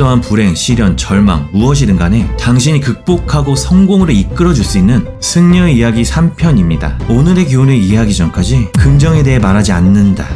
어떠한 불행, 시련, 절망, 무엇이든 간에 당신이 극복하고 성공으로 이끌어줄 수 있는 승려의 이야기 3편입니다. 오늘의 교훈을 이해하기 전까지 긍정에 대해 말하지 않는다.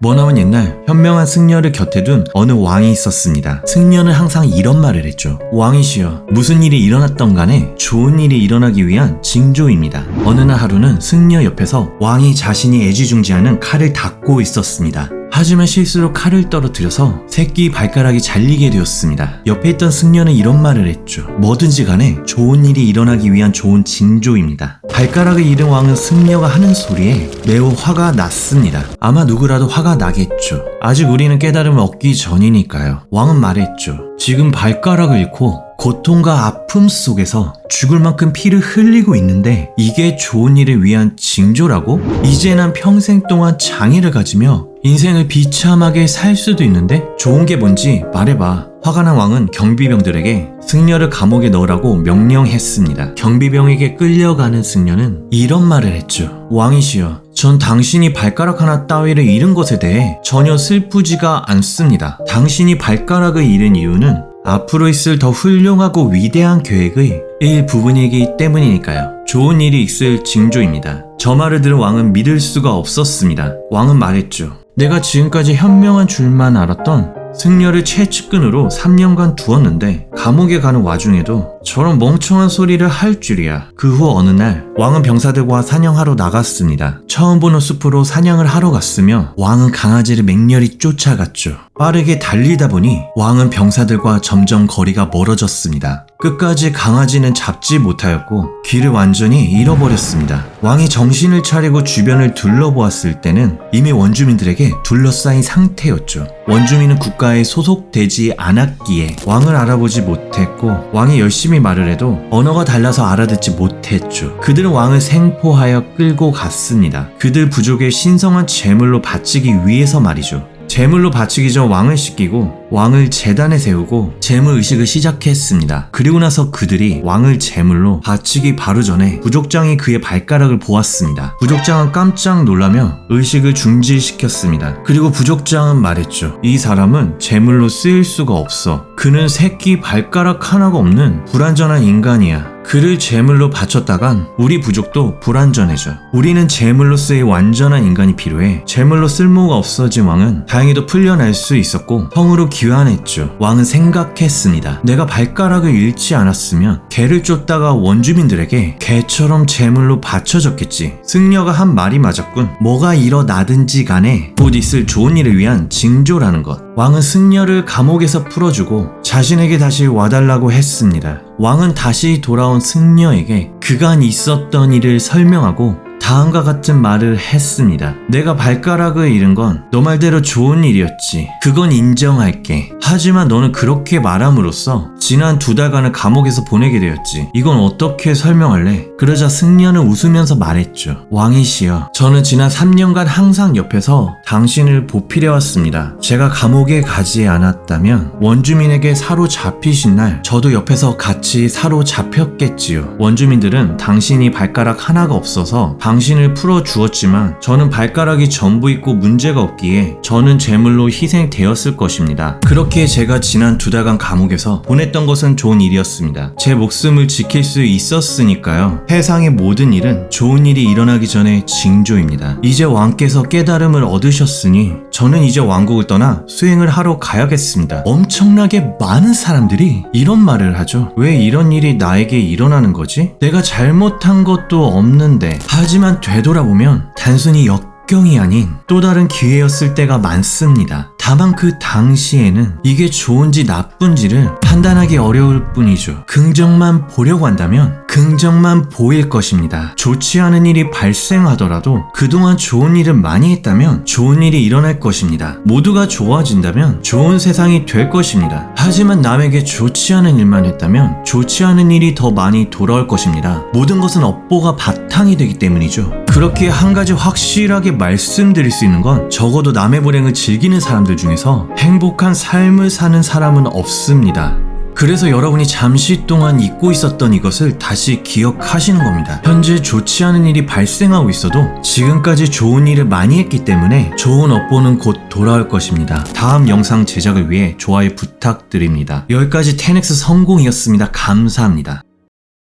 머나먼 옛날 현명한 승려를 곁에 둔 어느 왕이 있었습니다. 승려는 항상 이런 말을 했죠. 왕이시여 무슨 일이 일어났던 간에 좋은 일이 일어나기 위한 징조입니다. 어느 날 하루는 승려 옆에서 왕이 자신이 애지중지하는 칼을 닦고 있었습니다. 하지만 실수로 칼을 떨어뜨려서 새끼 발가락이 잘리게 되었습니다. 옆에 있던 승려는 이런 말을 했죠. 뭐든지 간에 좋은 일이 일어나기 위한 좋은 징조입니다. 발가락을 잃은 왕은 승려가 하는 소리에 매우 화가 났습니다. 아마 누구라도 화가 나겠죠. 아직 우리는 깨달음을 얻기 전이니까요. 왕은 말했죠. 지금 발가락을 잃고 고통과 아픔 속에서 죽을 만큼 피를 흘리고 있는데 이게 좋은 일을 위한 징조라고? 이제 난 평생 동안 장애를 가지며 인생을 비참하게 살 수도 있는데 좋은 게 뭔지 말해봐. 화가 난 왕은 경비병들에게 승려를 감옥에 넣으라고 명령했습니다. 경비병에게 끌려가는 승려는 이런 말을 했죠. 왕이시여, 전 당신이 발가락 하나 따위를 잃은 것에 대해 전혀 슬프지가 않습니다. 당신이 발가락을 잃은 이유는 앞으로 있을 더 훌륭하고 위대한 계획의 일부분이기 때문이니까요. 좋은 일이 있을 징조입니다. 저 말을 들은 왕은 믿을 수가 없었습니다. 왕은 말했죠. 내가 지금까지 현명한 줄만 알았던 승려를 최측근으로 3년간 두었는데 감옥에 가는 와중에도 저런 멍청한 소리를 할 줄이야. 그 후 어느 날 왕은 병사들과 사냥하러 나갔습니다. 처음 보는 숲으로 사냥을 하러 갔으며 왕은 강아지를 맹렬히 쫓아갔죠. 빠르게 달리다 보니 왕은 병사들과 점점 거리가 멀어졌습니다. 끝까지 강아지는 잡지 못하였고 길을 완전히 잃어버렸습니다. 왕이 정신을 차리고 주변을 둘러보았을 때는 이미 원주민들에게 둘러싸인 상태였죠. 원주민은 국가에 소속되지 않았기에 왕을 알아보지 못했고 왕이 열심히 말을 해도 언어가 달라서 알아듣지 못했죠. 그들은 왕을 생포하여 끌고 갔습니다. 그들 부족의 신성한 제물로 바치기 위해서 말이죠. 제물로 바치기 전 왕을 씻기고 왕을 재단에 세우고 제물 의식을 시작했습니다. 그리고 나서 그들이 왕을 제물로 바치기 바로 전에 부족장이 그의 발가락을 보았습니다. 부족장은 깜짝 놀라며 의식을 중지시켰습니다. 그리고 부족장은 말했죠. 이 사람은 제물로 쓰일 수가 없어. 그는 새끼 발가락 하나가 없는 불완전한 인간이야. 그를 제물로 바쳤다간 우리 부족도 불완전해져. 우리는 제물로 쓰일 완전한 인간이 필요해. 제물로 쓸모가 없어진 왕은 다행히도 풀려날 수 있었고 성으로 귀환했죠. 왕은 생각했습니다. 내가 발가락을 잃지 않았으면 개를 쫓다가 원주민들에게 개처럼 제물로 바쳐졌겠지. 승려가 한 말이 맞았군. 뭐가 일어나든지 간에 곧 있을 좋은 일을 위한 징조라는 것. 왕은 승려를 감옥에서 풀어주고 자신에게 다시 와달라고 했습니다. 왕은 다시 돌아온 승려에게 그간 있었던 일을 설명하고 다음과 같은 말을 했습니다. 내가 발가락을 잃은 건 너 말대로 좋은 일이었지. 그건 인정할게. 하지만 너는 그렇게 말함으로써 지난 두 달간을 감옥에서 보내게 되었지. 이건 어떻게 설명할래? 그러자 승려는 웃으면서 말했죠. 왕이시여, 저는 지난 3년간 항상 옆에서 당신을 보필해 왔습니다. 제가 감옥에 가지 않았다면 원주민에게 사로잡히신 날 저도 옆에서 같이 사로잡혔겠지요. 원주민들은 당신이 발가락 하나가 없어서 당신을 풀어 주었지만 저는 발가락이 전부 있고 문제가 없기에 저는 제물로 희생되었을 것입니다. 그 렇게 제가 지난 두 달간 감옥에서 보냈던 것은 좋은 일이었습니다. 제 목숨을 지킬 수 있었으니까요. 세상의 모든 일은 좋은 일이 일어나기 전에 징조입니다. 이제 왕께서 깨달음을 얻으셨으니 저는 이제 왕국을 떠나 수행을 하러 가야겠습니다. 엄청나게 많은 사람들이 이런 말을 하죠. 왜 이런 일이 나에게 일어나는 거지? 내가 잘못한 것도 없는데. 하지만 되돌아보면 단순히 역 경이 아닌 또 다른 기회였을 때가 많습니다. 다만 그 당시에는 이게 좋은지 나쁜지를 판단하기 어려울 뿐이죠. 긍정만 보려고 한다면 긍정만 보일 것입니다. 좋지 않은 일이 발생하더라도 그동안 좋은 일을 많이 했다면 좋은 일이 일어날 것입니다. 모두가 좋아진다면 좋은 세상이 될 것입니다. 하지만 남에게 좋지 않은 일만 했다면 좋지 않은 일이 더 많이 돌아올 것입니다. 모든 것은 업보가 바탕이 되기 때문이죠. 그렇게 한 가지 확실하게 말씀드릴 수 있는 건 적어도 남의 불행을 즐기는 사람들 중에서 행복한 삶을 사는 사람은 없습니다. 그래서 여러분이 잠시 동안 잊고 있었던 이것을 다시 기억하시는 겁니다. 현재 좋지 않은 일이 발생하고 있어도 지금까지 좋은 일을 많이 했기 때문에 좋은 업보는 곧 돌아올 것입니다. 다음 영상 제작을 위해 좋아요 부탁드립니다. 여기까지 10X 성공이었습니다. 감사합니다.